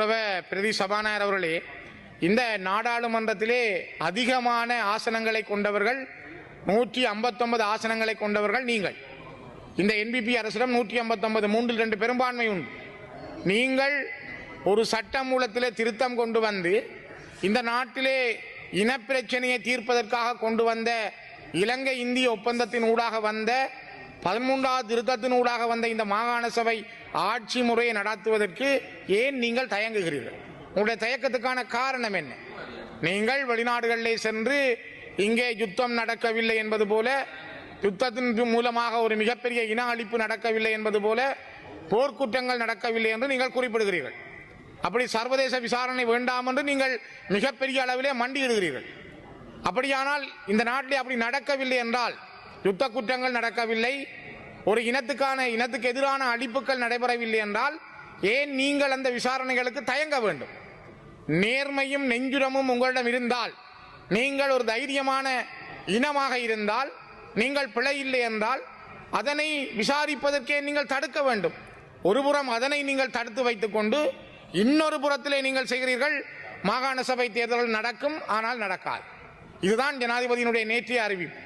பிரதி சபாநாயகர் அவர்களே இந்த நாடாளுமன்றத்திலே அதிகமான ஆசனங்களை கொண்டவர்கள் நூற்றி ஐம்பத்தொன்பது ஆசனங்களை கொண்டவர்கள் நீங்கள். இந்த என்பிபி அரசிடம் நூற்றி ஐம்பத்தொன்பது மூன்றில் ரெண்டு பெரும்பான்மை உண்டு. நீங்கள் ஒரு சட்ட மூலத்திலே திருத்தம் கொண்டு வந்து இந்த நாட்டிலே இனப்பிரச்சனையை தீர்ப்பதற்காக கொண்டு வந்த இலங்கை இந்திய ஒப்பந்தத்தின் ஊடாக வந்த பதிமூன்றாவது திருத்தத்தினூடாக வந்த இந்த மாகாண சபை ஆட்சி முறையை நடத்துவதற்கு ஏன் நீங்கள் தயங்குகிறீர்கள்? உங்களுடைய தயக்கத்துக்கான காரணம் என்ன? நீங்கள் வெளிநாடுகளிலே சென்று இங்கே யுத்தம் நடக்கவில்லை என்பது போல யுத்தத்தின் மூலமாக ஒரு மிகப்பெரிய இன அழிப்பு நடக்கவில்லை என்பது போல போர்க்குற்றங்கள் நடக்கவில்லை என்று நீங்கள் குறிப்பிடுகிறீர்கள். அப்படி சர்வதேச விசாரணை வேண்டாம் என்று நீங்கள் மிகப்பெரிய அளவிலே மண்டியிடுகிறீர்கள். அப்படியானால் இந்த நாட்டிலே அப்படி நடக்கவில்லை என்றால் யுத்த குற்றங்கள் நடக்கவில்லை. ஒரு இனத்துக்கான இனத்துக்கு எதிரான அடிப்புகள் நடைபெறவில்லை என்றால் ஏன் நீங்கள் அந்த விசாரணைகளுக்கு தயங்க வேண்டும்? நேர்மையும் நெஞ்சுரமும் உங்களிடம் இருந்தால் நீங்கள் ஒரு தைரியமான இனமாக இருந்தால் நீங்கள் பிழை இல்லை என்றால் அதனை விசாரிப்பதற்கே நீங்கள் தடுக்க வேண்டும். ஒருபுறம் அதனை நீங்கள் தடுத்து வைத்துக்கொண்டு இன்னொரு புறத்திலே நீங்கள் செய்கிறீர்கள் மாகாண சபை தேர்தல்கள் நடக்கும் ஆனால் நடக்காது. இதுதான் ஜனாதிபதியினுடைய நேற்றைய அறிவிப்பு.